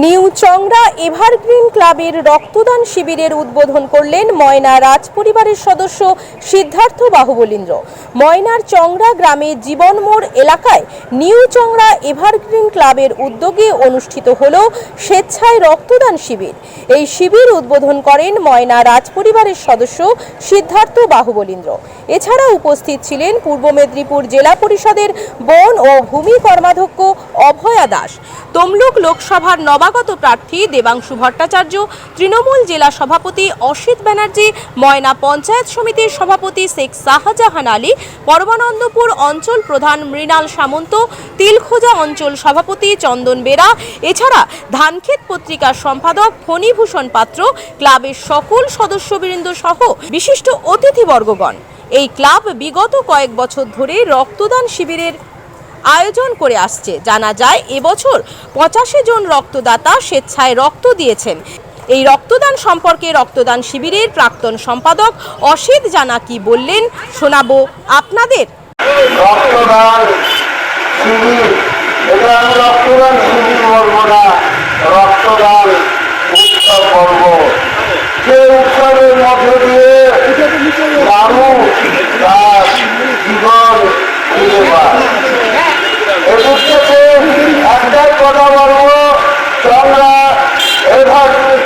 New চংড়া evergreen ক্লাবের রক্তদান শিবিরের উদ্বোধন করলেন ময়না রাজ পরিবারের সদস্য সিদ্ধার্থ বাহুবলীন্দ্র। ময়নার চংড়া গ্রামে জীবনমোড় এলাকায় নিউ চংড়া এভারগ্রিন ক্লাবের উদ্যোগে অনুষ্ঠিত হল স্বেচ্ছায় রক্তদান শিবির। এই শিবির উদ্বোধন করেন ময়না রাজ পরিবারের সদস্য সিদ্ধার্থ বাহুবলীন্দ্র। এছাড়া উপস্থিত ছিলেন পূর্ব মেদিনীপুর জেলা পরিষদের বন ও ভূমি কর্মাধ্যক্ষ অভয়া দাস। তমলুক লোকসভার নবাগত প্রার্থী দেবাংশু ভট্টাচার্য, তৃণমূল জেলা সভাপতি অসিত ব্যানার্জি, ময়না পঞ্চায়েত সমিতির সভাপতি শেখ শাহজাহান আলী, পরমানন্দপুর অঞ্চল প্রধান মৃণাল সামন্ত, তিলখোজা অঞ্চল সভাপতি চন্দন বেরা, এছাড়া ধানক্ষেত পত্রিকার সম্পাদক ফণীভূষণ পাত্র, ক্লাবের সকল সদস্যবৃন্দ সহ বিশিষ্ট অতিথিবর্গগণ। এই ক্লাব বিগত কয়েক বছর ধরে রক্তদান শিবিরের আয়োজন করে আসছে। জানা যায়, এবছর পঁচাশি জন রক্তদাতা স্বেচ্ছায় রক্ত দিয়েছেন। এই রক্তদান সম্পর্কে রক্তদান শিবিরের প্রাক্তন সম্পাদক অসিত জানা কি বললেন, শোনাবো আপনাদের। রক্তদান শিবির রক্তদান শিবির রক্তদান উৎসবের মধ্যে দিয়ে মানুষ তার জীবন কথা বলব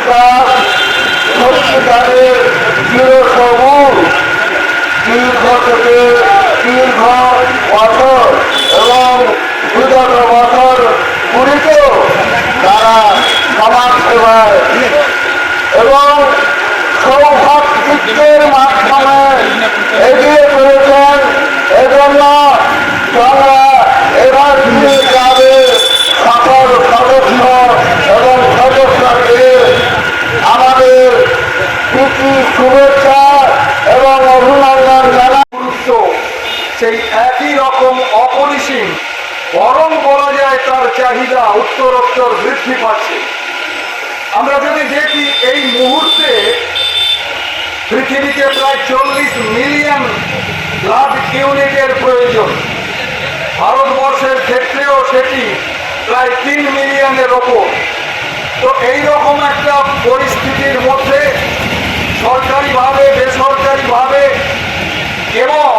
ক্লাস সত্যিকারের দীর্ঘ থেকে দীর্ঘ বছর এবং বিগত বছর পুরীতেও তারা সমাজ সেবায় এবং সৌভাগ্যের মাধ্যমে এগিয়ে চলেছেন এজন্য তোমরা এবার দিয়ে যাবে সকল সদস্য এবং সদস্যকে আমাদের প্রীতি শুভেচ্ছা এবং অভিনন্দন জানাই গুরুত্ব একই রকম অপরিসীম। বরং বলা যায় তার চাহিদা উত্তরোত্তর বৃদ্ধি পাচ্ছে। আমরা যদি দেখি, এই মুহূর্তে পৃথিবীতে প্রায় চল্লিশ মিলিয়ন ব্লাড ইউনিটের প্রয়োজন। ভারতবর্ষের ক্ষেত্রেও সেটি প্রায় তিন মিলিয়নের ওপর। তো এই রকম একটা পরিস্থিতির মধ্যে সরকারিভাবে বেসরকারিভাবে এবং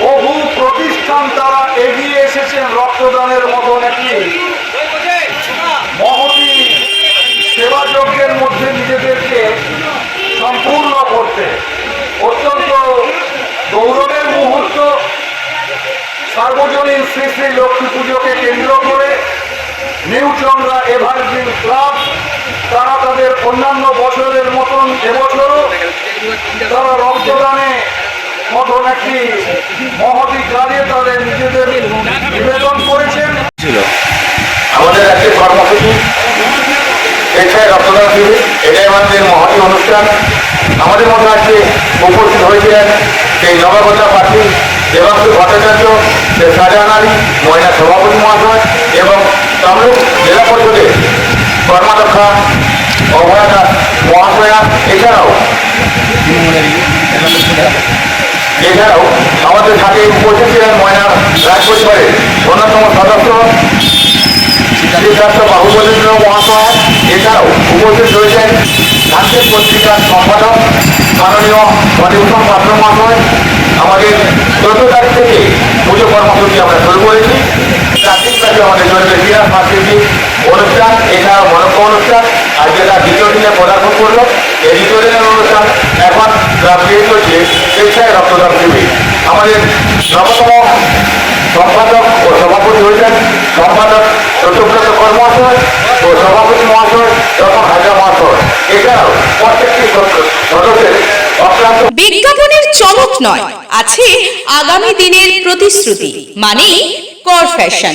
বহু প্রতিষ্ঠান তারা এগিয়ে এসেছেন রক্তদানের মতন একটি মহতি সেবাযজ্ঞের মধ্যে নিজেদেরকে সম্পূর্ণ করতে। অত্যন্ত গৌরবের মুহূর্ত। সার্বজনীন শ্রী শ্রী লক্ষ্মী পুজোকে কেন্দ্র করে নিউ চন্দ্রা এভারগ্রিন ক্লাব, তারা তাদের অন্যান্য বছরের মতন এবছরও তারা রক্তদানে মতন একটি মহতি কাজে তাদের নিজেদের নিবেদন করেছেন। ছিল। আমাদের আজকে কর্মসূচি স্বেচ্ছায় রক্তদান শিবির এটাই আমাদের মহতি অনুষ্ঠান। আমাদের মধ্যে আজকে উপস্থিত হয়েছিলেন সেই নবাগতা প্রার্থী দেবাংশু ভট্টাচার্য শ্রী শাহজাহান আলী মহিলা সভাপতি মহাশয় এবং তমলুক জেলা পরিষদের কর্মাধ্যক্ষা অভয়া দাস মহাশয়া। এছাড়াও এছাড়াও আমাদের সাথে উপস্থিত ছিলেন ময়না রাজ পরিবারের অন্যতম সদস্য সিদ্ধার্থ বাহুবলীন্দ্র মহাশয় এছাড়াও উপস্থিত রয়েছেন ধানকের পত্রিকার সম্পাদক মাননীয় ফণীভূষণ পাত্র মহাশয়। আমাদের চোদ্দ তারিখ থেকে পুজো কর্মসূচি আমরা শুরু করেছি। ব্যাপী আমাদের চলবে অনুষ্ঠান, এছাড়াও মনজ্ঞ অনুষ্ঠান, আর যেটা দ্বিতীয় দিনে পদার্পণ করল, এই দ্বিতীয় দিনের অনুষ্ঠান এখন চলছে স্বেচ্ছায় রক্তদান শিবির আমাদের নবতম সম্পাদক ও সভাপতি হয়েছেন সম্পাদক চতুর্ব্রত কর্মহাশয় ও সভাপতি মহাশয় রতন হাজরা মহাশয়। এছাড়াও প্রত্যেকটি সদস্য- সদস্যের বিজ্ঞাপনের চমক নয়, আছে আগামী দিনের প্রতিশ্রুতি মানে কর ফ্যাশন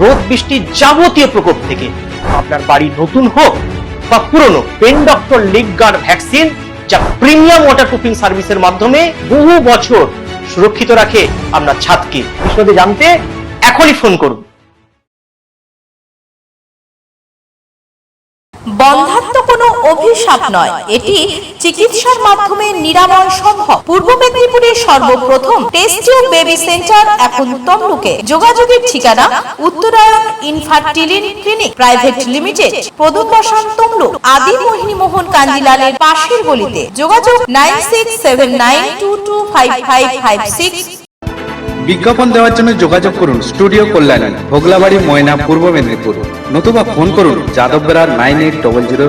রোদ বৃষ্টির যাবতীয় প্রকোপ থেকে। আপনার বাড়ি নতুন হোক বা পুরনো pen doctor leak guard vaccine, যা প্রিমিয়াম ওয়াটারপ্রুফিং সার্ভিসের মাধ্যমে বহু বছর সুরক্ষিত রাখে আপনার ছাদকে। বিশদে জানতে এখনই ফোন করুন। বন্ধাত্ম কোনো অভিশাপ নয়। এটি চিকিৎসার মাধ্যমে নিরাময় সম্ভব। পূর্ব মেদিনীপুরের সর্বপ্রথম টেস্ট বেবি সেন্টার এখন তমলুকে। যোগাযোগের ঠিকানা Uttarayan infertility clinic, private limited প্রদূপ বসান তমলুক, আদি মোহিনী মোহন কাঞ্জিলালের পাশের গলিতে। যোগাযোগ nine six seven nine two two five five five six. বিজ্ঞাপন দেওয়ার জন্য যোগাযোগ করুন স্টুডিও কল্যাণী, ভোগলাবাড়ি, ময়না, পূর্ব মেদিনীপুর। নতুবা ফোন করুন Yadav Bera nine eight double zero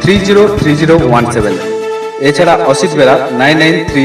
three zero three zero one seven. এছাড়া Asit Bera nine nine three